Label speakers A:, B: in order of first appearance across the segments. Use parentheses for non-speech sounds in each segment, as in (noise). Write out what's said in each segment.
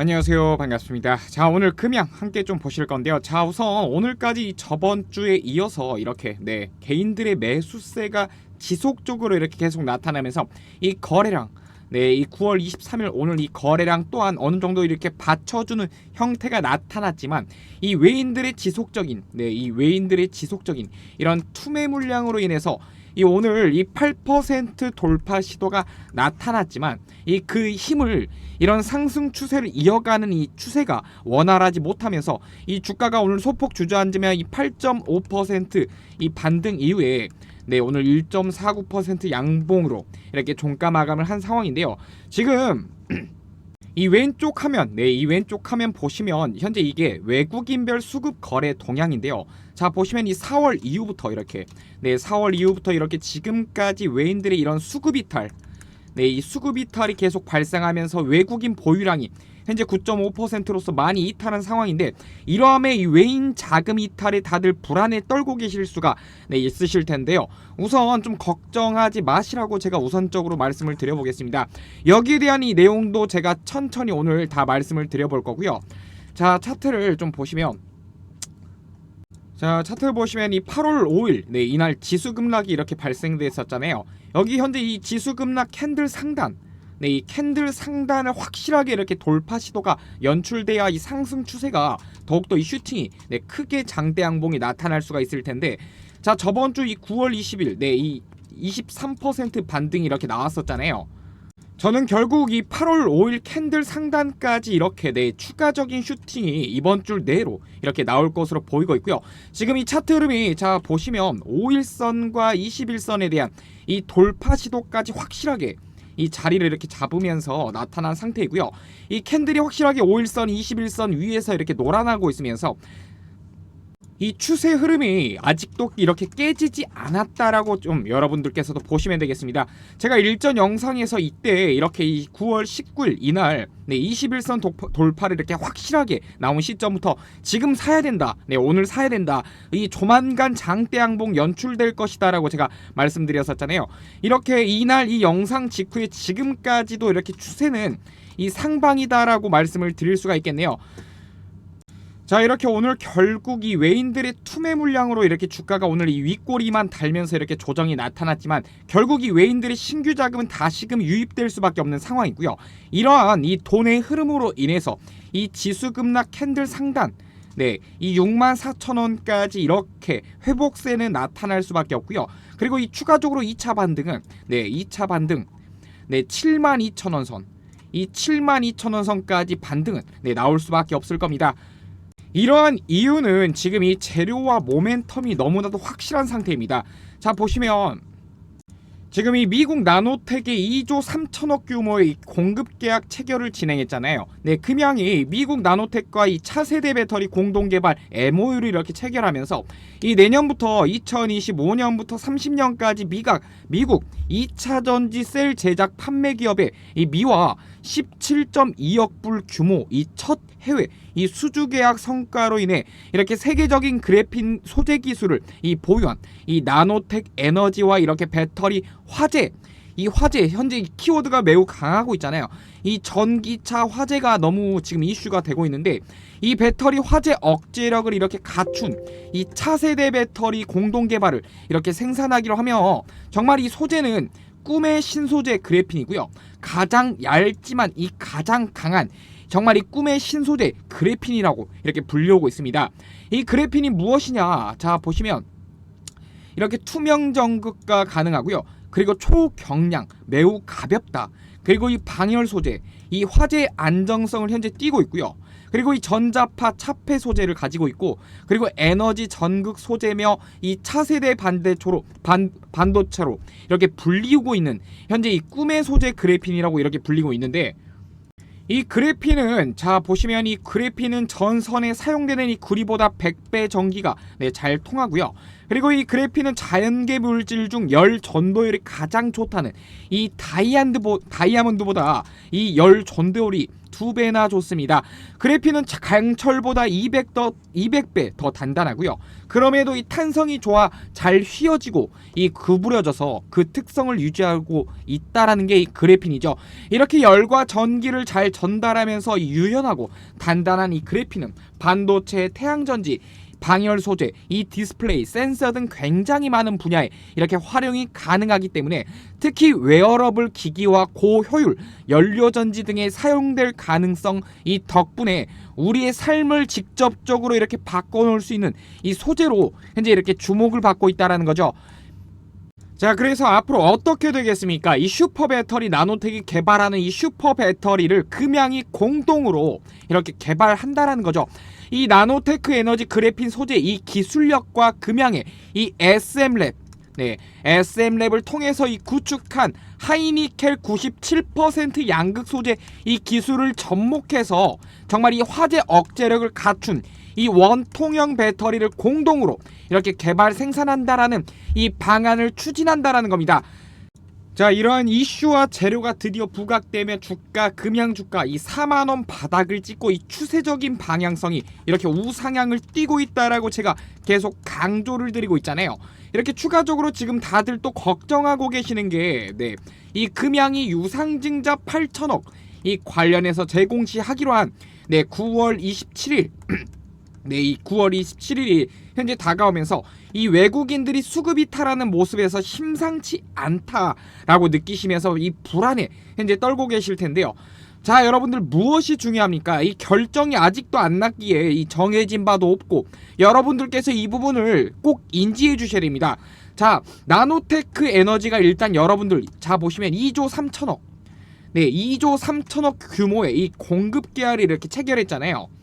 A: 안녕하세요. 반갑습니다. 자 오늘 금양 함께 좀 보실 건데요. 자 우선 오늘까지 저번 주에 이어서 이렇게 네 개인들의 매수세가 지속적으로 이렇게 계속 나타나면서 이 거래량 네, 이 9월 23일 오늘 이 거래량 또한 어느 정도 이렇게 받쳐주는 형태가 나타났지만 이 외인들의 지속적인 네, 이 외인들의 지속적인 이런 투매 물량으로 인해서 이 오늘 이 8% 돌파 시도가 나타났지만 이 그 힘을 이런 상승 추세를 이어가는 이 추세가 원활하지 못하면서 이 주가가 오늘 소폭 주저앉으며 이 8.5%이 반등 이후에 네 오늘 1.49% 양봉으로 이렇게 종가 마감을 한 상황인데요. 지금 이 왼쪽 화면, 네, 이 왼쪽 화면 보시면 현재 이게 외국인별 수급 거래 동향인데요. 자, 보시면 이 4월 이후부터 이렇게 네, 4월 이후부터 이렇게 지금까지 외인들의 이런 수급 이탈 네, 이 수급 이탈이 계속 발생하면서 외국인 보유량이 현재 9.5%로서 많이 이탈한 상황인데 이러함에 이 외인 자금 이탈에 다들 불안에 떨고 계실 수가 네, 있으실 텐데요. 우선 좀 걱정하지 마시라고 제가 우선적으로 말씀을 드려보겠습니다. 여기에 대한 이 내용도 제가 천천히 오늘 다 말씀을 드려볼 거고요. 자 차트를 좀 보시면 자 차트를 보시면 이 8월 5일 네 이날 지수 급락이 이렇게 발생됐었잖아요. 여기 현재 이 지수 급락 캔들 상단 네, 이 캔들 상단을 확실하게 이렇게 돌파 시도가 연출돼야 이 상승 추세가 더욱더 이 슈팅이 네, 크게 장대 양봉이 나타날 수가 있을 텐데 자 저번 주 이 9월 20일 네, 이 23% 반등이 이렇게 나왔었잖아요. 저는 결국 이 8월 5일 캔들 상단까지 이렇게 네 추가적인 슈팅이 이번 주 내로 이렇게 나올 것으로 보이고 있고요. 지금 이 차트 흐름이 자 보시면 5일선과 21선에 대한 이 돌파 시도까지 확실하게 이 자리를 이렇게 잡으면서 나타난 상태이고요. 이 캔들이 확실하게 5일선, 21선 위에서 이렇게 놀아나고 있으면서 이 추세 흐름이 아직도 이렇게 깨지지 않았다라고 좀 여러분들께서도 보시면 되겠습니다. 제가 일전 영상에서 이때 이렇게 이 9월 19일 이날 네 21선 돌파를 이렇게 확실하게 나온 시점부터 지금 사야 된다. 네 오늘 사야 된다. 이 조만간 장대 양봉 연출될 것이다라고 제가 말씀드렸었잖아요. 이렇게 이날 이 영상 직후에 지금까지도 이렇게 추세는 이 상방이다라고 말씀을 드릴 수가 있겠네요. 자 이렇게 오늘 결국 이 외인들의 투매 물량으로 이렇게 주가가 오늘 이 윗꼬리만 달면서 이렇게 조정이 나타났지만 결국 이 외인들의 신규 자금은 다시금 유입될 수밖에 없는 상황이고요. 이러한 이 돈의 흐름으로 인해서 이 지수 급락 캔들 상단 네, 이 6만 4천 원까지 이렇게 회복세는 나타날 수밖에 없고요. 그리고 이 추가적으로 2차 반등은 네, 2차 반등 네, 7만 2천 원 선. 이 7만 2천 원 선까지 반등은 네, 나올 수밖에 없을 겁니다. 이러한 이유는 지금 이 재료와 모멘텀이 너무나도 확실한 상태입니다. 자 보시면 지금 이 미국 나노텍의 2조 3천억 규모의 공급 계약 체결을 진행했잖아요. 네, 금양이 미국 나노텍과 이 차세대 배터리 공동 개발 MOU를 이렇게 체결하면서 이 내년부터 2025년부터 30년까지 미각 미국 2차 전지 셀 제작 판매 기업의 이 미화 17.2억 불 규모 이 첫 해외 이 수주 계약 성과로 인해 이렇게 세계적인 그래핀 소재 기술을 이 보유한 이 나노텍 에너지와 이렇게 배터리 화재 이 화재 현재 이 키워드가 매우 강하고 있잖아요. 이 전기차 화재가 너무 지금 이슈가 되고 있는데 이 배터리 화재 억제력을 이렇게 갖춘 이 차세대 배터리 공동 개발을 이렇게 생산하기로 하며 정말 이 소재는 꿈의 신소재 그래핀이고요. 가장 얇지만 이 가장 강한 정말 이 꿈의 신소재 그래핀이라고 이렇게 불리우고 있습니다. 이 그래핀이 무엇이냐? 자 보시면 이렇게 투명 전극과 가능하고요. 그리고 초경량, 매우 가볍다. 그리고 이 방열 소재, 이 화재 안정성을 현재 띄고 있고요. 그리고 이 전자파 차폐 소재를 가지고 있고 그리고 에너지 전극 소재며 이 차세대 반대초로 반 반도체로 이렇게 불리우고 있는 현재 이 꿈의 소재 그래핀이라고 이렇게 불리고 있는데 이 그래핀은 자 보시면 이 그래핀은 전선에 사용되는 이 구리보다 100배 전기가 네, 잘 통하고요. 그리고 이 그래핀은 자연계 물질 중 열 전도율이 가장 좋다는 이 다이아몬드보, 다이아몬드보다 이 열 전도율이 두 배나 좋습니다. 자- 강철보다 200 더, 200배 더 단단하고요. 그럼에도 이 탄성이 좋아 잘 휘어지고 이 구부려져서 그 특성을 유지하고 있다라는 게 이 그래핀이죠. 이렇게 열과 전기를 잘 전달하면서 이 유연하고 단단한 이 그래핀은 반도체, 태양전지, 방열 소재, 이 디스플레이, 센서 등 굉장히 많은 분야에 이렇게 활용이 가능하기 때문에 특히 웨어러블 기기와 고효율 연료 전지 등에 사용될 가능성 이 덕분에 우리의 삶을 직접적으로 이렇게 바꿔놓을 수 있는 이 소재로 현재 이렇게 주목을 받고 있다라는 거죠. 자, 그래서 앞으로 어떻게 되겠습니까? 이 슈퍼 배터리 나노텍이 개발하는 이 슈퍼 배터리를 금양이 공동으로 이렇게 개발한다라는 거죠. 이 나노테크 에너지 그래핀 소재 이 기술력과 금양의 이 SM랩 네, SM랩을 통해서 이 구축한 하이니켈 97% 양극 소재 이 기술을 접목해서 정말 이 화재 억제력을 갖춘 이 원통형 배터리를 공동으로 이렇게 개발 생산한다라는 이 방안을 추진한다라는 겁니다. 자 이러한 이슈와 재료가 드디어 부각되며 주가 금양 주가 이 4만 원 바닥을 찍고 이 추세적인 방향성이 이렇게 우상향을 띄고 있다라고 제가 계속 강조를 드리고 있잖아요. 이렇게 추가적으로 지금 다들 또 걱정하고 계시는 게 네. 이 금양이 유상증자 8천억 이 관련해서 제공시하기로 한 네, 9월 27일 (clears throat) 네, 이 9월 27일이 현재 다가오면서 이 외국인들이 수급이 타라는 모습에서 심상치 않다라고 느끼시면서 이 불안에 현재 떨고 계실 텐데요. 자, 여러분들 무엇이 중요합니까? 이 결정이 아직도 안 났기에 이 정해진 바도 없고 여러분들께서 이 부분을 꼭 인지해 주셔야 됩니다. 자, 나노테크 에너지가 일단 여러분들 자 보시면 2조 3천억 네, 2조 3천억 규모의 이 공급 계약을 이렇게 체결했잖아요.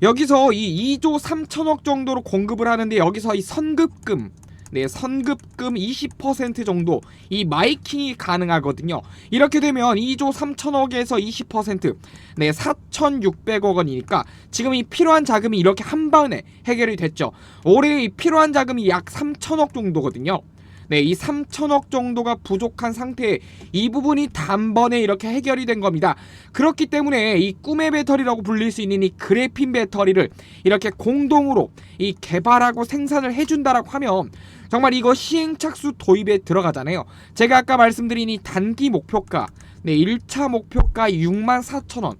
A: 여기서 이 2조 3천억 정도로 공급을 하는데 여기서 이 선급금 네, 선급금 20% 정도 이 마이킹이 가능하거든요. 이렇게 되면 2조 3천억에서 20% 네, 4,600억 원이니까 지금 이 필요한 자금이 이렇게 한 번에 해결이 됐죠. 올해 이 필요한 자금이 약 3천억 정도거든요. 네, 이 3천억 정도가 부족한 상태에 이 부분이 단번에 이렇게 해결이 된 겁니다. 그렇기 때문에 이 꿈의 배터리라고 불릴 수 있는 이 그래핀 배터리를 이렇게 공동으로 이 개발하고 생산을 해준다라고 하면 정말 이거 시행착수 도입에 들어가잖아요. 제가 아까 말씀드린 이 단기 목표가 네, 1차 목표가 6만 4천 원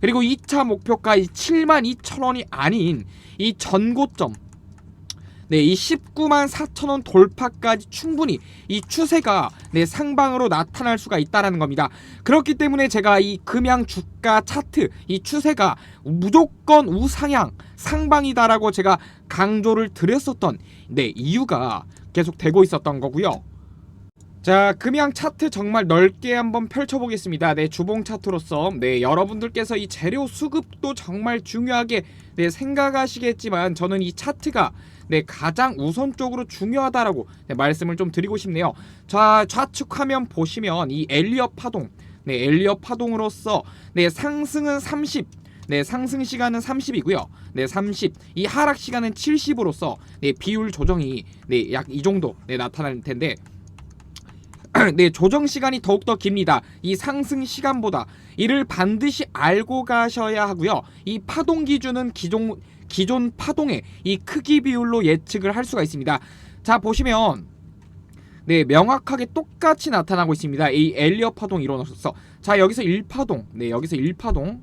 A: 그리고 2차 목표가 7만 2천 원이 아닌 이 전고점 네, 이 19만 4천 원 돌파까지 충분히 이 추세가 네, 상방으로 나타날 수가 있다라는 겁니다. 그렇기 때문에 제가 이 금양 주가 차트 이 추세가 무조건 우상향 상방이다라고 제가 강조를 드렸었던 네, 이유가 계속 되고 있었던 거고요. 자, 금양 차트 정말 넓게 한번 펼쳐보겠습니다. 네, 주봉 차트로서 네, 여러분들께서 이 재료 수급도 정말 중요하게 네, 생각하시겠지만 저는 이 차트가 네, 가장 우선적으로 중요하다라고 네, 말씀을 좀 드리고 싶네요. 자, 좌측 화면 보시면 이 엘리엇 파동, 네, 엘리엇 파동으로서 네, 상승은 30, 네, 상승 시간은 30이고요. 네, 30. 이 하락 시간은 70으로서 네, 비율 조정이 네, 약 이 정도 네, 나타날 텐데 (clears throat) 네, 조정 시간이 더욱더 깁니다. 이 상승 시간보다 이를 반드시 알고 가셔야 하고요. 이 파동 기준은 기존 기존 파동의 이 크기 비율로 예측을 할 수가 있습니다. 자, 보시면 네, 명확하게 똑같이 나타나고 있습니다. 이 엘리어 파동 이론으로서 자, 여기서 1파동. 네, 여기서 1파동.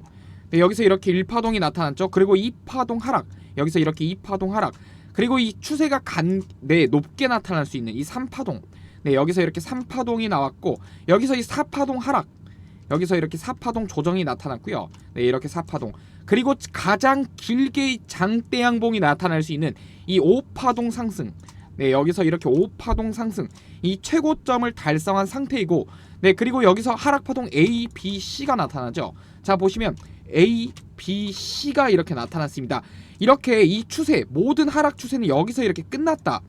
A: 네, 여기서 이렇게 1파동이 나타났죠. 그리고 2파동 하락. 여기서 이렇게 2파동 하락. 그리고 이 추세가 간, 네, 높게 나타날 수 있는 이 3파동. 네, 여기서 이렇게 3파동이 나왔고 여기서 이 4파동 하락. 여기서 이렇게 4파동 조정이 나타났고요. 네, 이렇게 4파동. 그리고 가장 길게 이 장대 양봉이 나타날 수 있는 이 5파동 상승. 네, 여기서 이렇게 5파동 상승. 이 최고점을 달성한 상태이고 네, 그리고 여기서 하락 파동 A, B, C가 나타나죠. 자, 보시면 A, B, C가 이렇게 나타났습니다. 이렇게 이 추세, 모든 하락 추세는 여기서 이렇게 끝났다.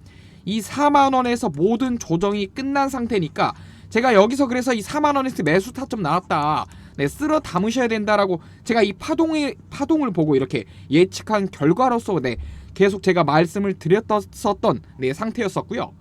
A: 이 4만 원에서 모든 조정이 끝난 상태니까 제가 여기서 그래서 이 4만 원에서 매수 타점 나왔다. 네, 쓸어 담으셔야 된다라고 제가 이 파동의 파동을 보고 이렇게 예측한 결과로서 네, 계속 제가 말씀을 드렸었던 네, 상태였었고요.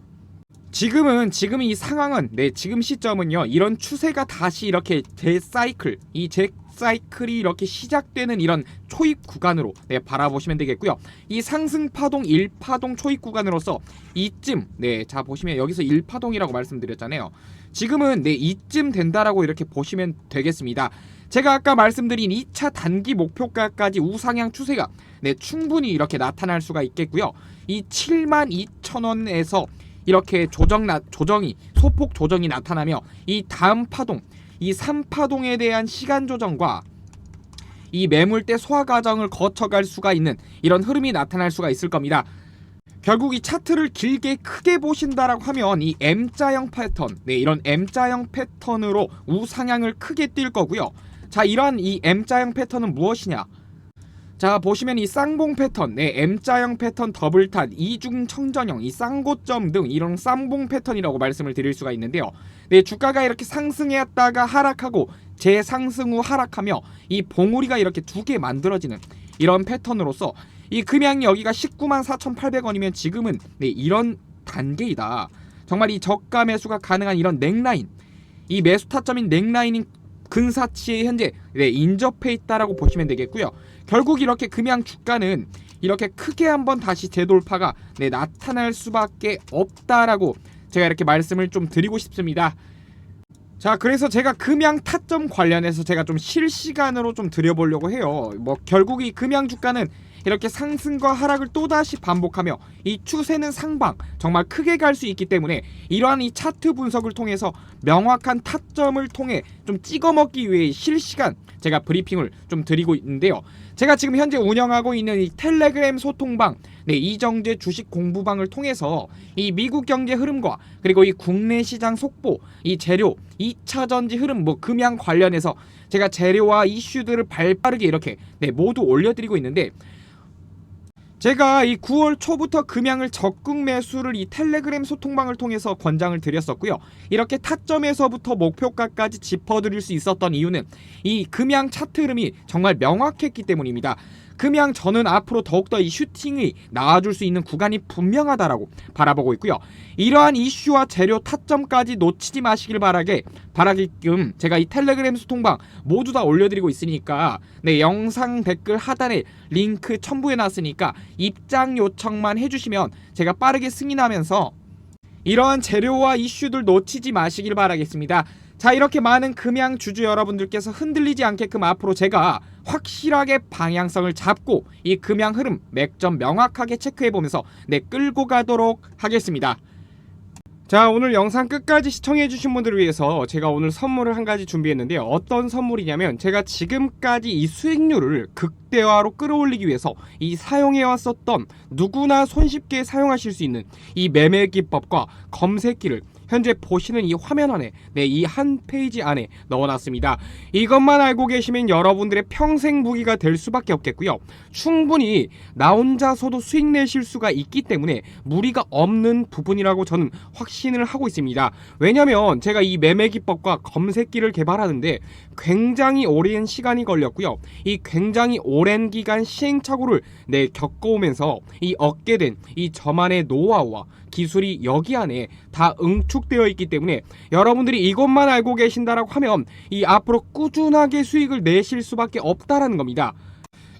A: 지금은 지금 이 상황은 네 지금 시점은요 이런 추세가 다시 이렇게 재 사이클 이 재 사이클이 이렇게 시작되는 이런 초입 구간으로 네, 바라보시면 되겠고요. 이 상승 파동 1파동 초입 구간으로서 이쯤 네, 자 보시면 여기서 1파동이라고 말씀드렸잖아요. 지금은 네, 이쯤 된다라고 이렇게 보시면 되겠습니다. 제가 아까 말씀드린 2차 단기 목표가까지 우상향 추세가 네, 충분히 이렇게 나타날 수가 있겠고요. 이 7만 2천 원에서 이렇게 조정 나, 조정이 소폭 조정이 나타나며 이 다음 파동 이 3파동에 대한 시간 조정과 이 매물대 소화 과정을 거쳐갈 수가 있는 이런 흐름이 나타날 수가 있을 겁니다. 결국 이 차트를 길게 크게 보신다라고 하면 이 M자형 패턴, 네 이런 M자형 패턴으로 우상향을 크게 띌 거고요. 자 이러한 이 M자형 패턴은 무엇이냐? 자 보시면 이 쌍봉 패턴, 네 M자형 패턴 더블탄, 이중 청전형, 이 쌍고점 등 이런 쌍봉 패턴이라고 말씀을 드릴 수가 있는데요. 네 주가가 이렇게 상승했다가 하락하고 재상승 후 하락하며 이 봉우리가 이렇게 두 개 만들어지는 이런 패턴으로서 이 금양이 여기가 19만 4,800원이면 지금은 네 이런 단계이다. 정말 이 저가 매수가 가능한 이런 넥라인, 이 매수 타점인 넥라인인 근사치에 현재 네, 인접해 있다라고 보시면 되겠고요. 결국 이렇게 금양 주가는 이렇게 크게 한번 다시 재돌파가 네, 나타날 수밖에 없다라고 제가 이렇게 말씀을 좀 드리고 싶습니다. 자, 그래서 제가 금양 타점 관련해서 제가 좀 실시간으로 좀 드려보려고 해요. 뭐 결국 이 금양 주가는 이렇게 상승과 하락을 또다시 반복하며 이 추세는 상방 정말 크게 갈 수 있기 때문에 이러한 이 차트 분석을 통해서 명확한 타점을 통해 좀 찍어먹기 위해 실시간 제가 브리핑을 좀 드리고 있는데요. 제가 지금 현재 운영하고 있는 이 텔레그램 소통방, 네 이정재 주식 공부방을 통해서 이 미국 경제 흐름과 그리고 이 국내 시장 속보, 이 재료, 2차 전지 흐름, 뭐 금양 관련해서 제가 재료와 이슈들을 발빠르게 이렇게 네 모두 올려드리고 있는데 제가 이 9월 초부터 금양을 적극 매수를 이 텔레그램 소통방을 통해서 권장을 드렸었고요. 이렇게 타점에서부터 목표가까지 짚어드릴 수 있었던 이유는 이 금양 차트 흐름이 정말 명확했기 때문입니다. 금양 저는 앞으로 더욱더 이 슈팅이 나와줄 수 있는 구간이 분명하다라고 바라보고 있고요. 이러한 이슈와 재료 타점까지 놓치지 마시길 바라게 바라게끔 제가 이 텔레그램 소통방 모두 다 올려드리고 있으니까 네 영상 댓글 하단에 링크 첨부해 놨으니까 입장 요청만 해주시면 제가 빠르게 승인하면서 이러한 재료와 이슈들 놓치지 마시길 바라겠습니다. 자 이렇게 많은 금양 주주 여러분들께서 흔들리지 않게끔 앞으로 제가 확실하게 방향성을 잡고 이 금양 흐름 맥점 명확하게 체크해 보면서 네 끌고 가도록 하겠습니다. 자 오늘 영상 끝까지 시청해주신 분들을 위해서 제가 오늘 선물을 한 가지 준비했는데요 어떤 선물이냐면 제가 지금까지 이 수익률을 극대화로 끌어올리기 위해서 이 사용해왔었던 누구나 손쉽게 사용하실 수 있는 이 매매 기법과 검색기를 현재 보시는 이 화면 안에 네 이 한 페이지 안에 넣어놨습니다. 이것만 알고 계시면 여러분들의 평생 무기가 될 수밖에 없겠고요. 충분히 나 혼자서도 수익 내실 수가 있기 때문에 무리가 없는 부분이라고 저는 확신을 하고 있습니다. 왜냐면 제가 이 매매 기법과 검색기를 개발하는데 굉장히 오랜 시간이 걸렸고요. 이 굉장히 오랜 기간 시행착오를 네 겪어오면서 이 얻게 된 이 저만의 노하우와 기술이 여기 안에 다 응축 되어 있기 때문에 여러분들이 이것만 알고 계신다라고 하면 이 앞으로 꾸준하게 수익을 내실 수밖에 없다라는 겁니다.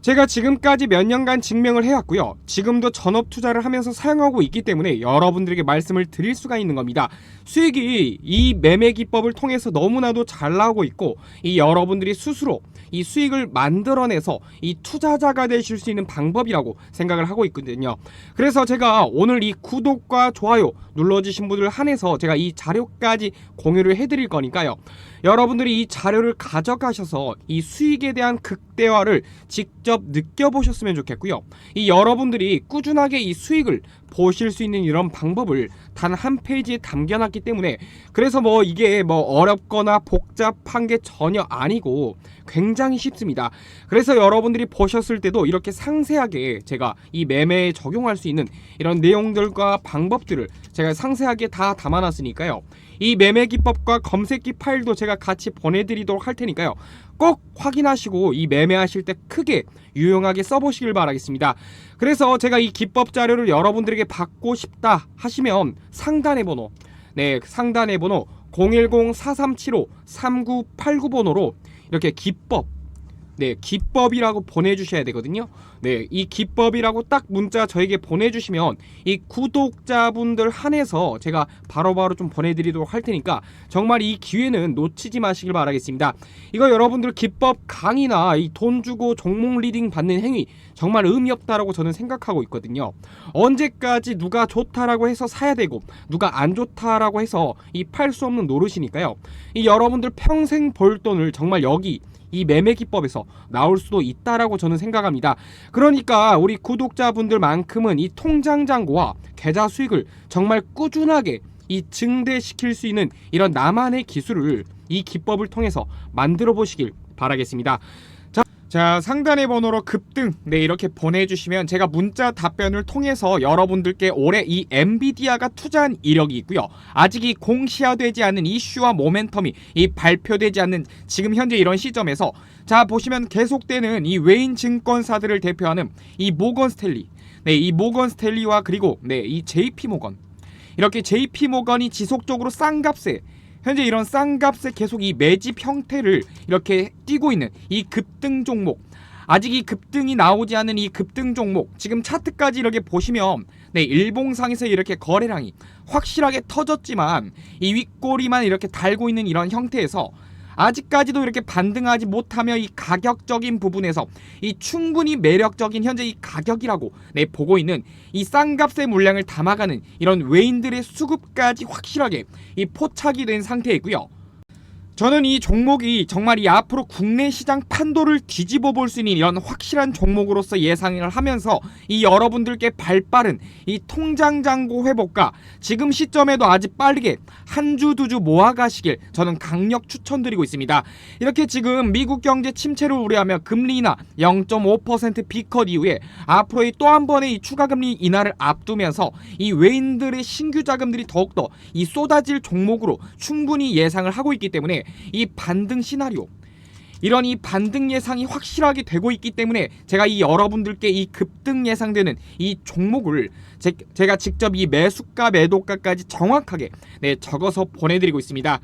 A: 제가 지금까지 몇 년간 증명을 해왔고요. 지금도 전업 투자를 하면서 사용하고 있기 때문에 여러분들에게 말씀을 드릴 수가 있는 겁니다. 수익이 이 매매 기법을 통해서 너무나도 잘 나오고 있고 이 여러분들이 스스로 이 수익을 만들어내서 이 투자자가 되실 수 있는 방법이라고 생각을 하고 있거든요. 그래서 제가 오늘 이 구독과 좋아요 눌러주신 분들 한해서 제가 이 자료까지 공유를 해드릴 거니까요. 여러분들이 이 자료를 가져가셔서 이 수익에 대한 극대화를 직접 느껴보셨으면 좋겠고요. 이 여러분들이 꾸준하게 이 수익을 보실 수 있는 이런 방법을 단 한 페이지에 담겨놨기 때문에 그래서 뭐 이게 뭐 어렵거나 복잡한 게 전혀 아니고 굉장히 쉽습니다. 그래서 여러분들이 보셨을 때도 이렇게 상세하게 제가 이 매매에 적용할 수 있는 이런 내용들과 방법들을 제가 상세하게 다 담아놨으니까요. 이 매매 기법과 검색기 파일도 제가 같이 보내드리도록 할 테니까요. 꼭 확인하시고 이 매매하실 때 크게 유용하게 써보시길 바라겠습니다. 그래서 제가 이 기법 자료를 여러분들에게 받고 싶다 하시면 상단의 번호, 네 상단의 번호 010-4375-3989번호로 이렇게 기법 네, 기법이라고 보내주셔야 되거든요. 네, 이 기법이라고 딱 문자 저에게 보내주시면 이 구독자분들 한해서 제가 바로 바로 좀 보내드리도록 할 테니까 정말 이 기회는 놓치지 마시길 바라겠습니다. 이거 여러분들 기법 강의나 이 돈 주고 종목 리딩 받는 행위 정말 의미 없다라고 저는 생각하고 있거든요. 언제까지 누가 좋다라고 해서 사야 되고 누가 안 좋다라고 해서 이 팔 수 없는 노릇이니까요. 이 여러분들 평생 벌 돈을 정말 여기 이 매매 기법에서 나올 수도 있다라고 저는 생각합니다. 그러니까 우리 구독자분들만큼은 이 통장 잔고와 계좌 수익을 정말 꾸준하게 이 증대시킬 수 있는 이런 나만의 기술을 이 기법을 통해서 만들어 보시길 바라겠습니다. 자, 자 상단의 번호로 급등. 네 이렇게 보내주시면 제가 문자 답변을 통해서 여러분들께 올해 이 엔비디아가 투자한 이력이 있고요. 아직 이 공시화되지 않는 이슈와 모멘텀이 이 발표되지 않는 지금 현재 이런 시점에서 자 보시면 계속되는 이 외인 증권사들을 대표하는 이 모건 스탠리. 네 이 모건 스탠리와 그리고 네 이 JP 모건. 이렇게 JP 모건이 지속적으로 싼 값에 현재 이런 싼 값에 계속 이 매집 형태를 이렇게 띄고 있는 이 급등 종목. 아직 이 급등이 나오지 않은 이 급등 종목. 지금 차트까지 이렇게 보시면 네 일봉상에서 이렇게 거래량이 확실하게 터졌지만 이 윗꼬리만 이렇게 달고 있는 이런 형태에서 아직까지도 이렇게 반등하지 못하며 이 가격적인 부분에서 이 충분히 매력적인 현재 이 가격이라고 네 보고 있는 이 싼값의 물량을 담아가는 이런 외인들의 수급까지 확실하게 이 포착이 된 상태이고요. 저는 이 종목이 정말 이 앞으로 국내 시장 판도를 뒤집어 볼 수 있는 이런 확실한 종목으로서 예상을 하면서 이 여러분들께 발 빠른 이 통장 잔고 회복과 지금 시점에도 아주 빠르게 한 주두주 모아가시길 저는 강력 추천드리고 있습니다. 이렇게 지금 미국 경제 침체를 우려하며 금리 인하 0.5% 비컷 이후에 앞으로의 또 한 번의 이 추가 금리 인하를 앞두면서 이 외인들의 신규 자금들이 더욱더 이 쏟아질 종목으로 충분히 예상을 하고 있기 때문에 이 반등 시나리오 이런 이 반등 예상이 확실하게 되고 있기 때문에 제가 이 여러분들께 이 급등 예상되는 이 종목을 제, 제가 직접 이 매수가 매도가까지 정확하게 네 적어서 보내드리고 있습니다.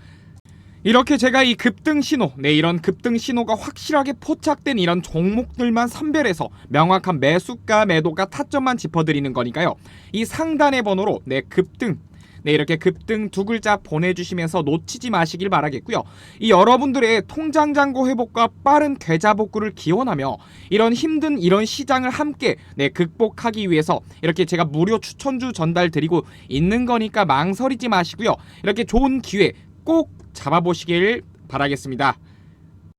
A: 이렇게 제가 이 급등 신호, 네 이런 급등 신호가 확실하게 포착된 이런 종목들만 선별해서 명확한 매수가 매도가 타점만 짚어드리는 거니까요. 이 상단의 번호로 네 급등 네 이렇게 급등 두 글자 보내주시면서 놓치지 마시길 바라겠고요. 이 여러분들의 통장 잔고 회복과 빠른 계좌 복구를 기원하며 이런 힘든 이런 시장을 함께 네 극복하기 위해서 이렇게 제가 무료 추천주 전달 드리고 있는 거니까 망설이지 마시고요. 이렇게 좋은 기회 꼭 잡아보시길 바라겠습니다.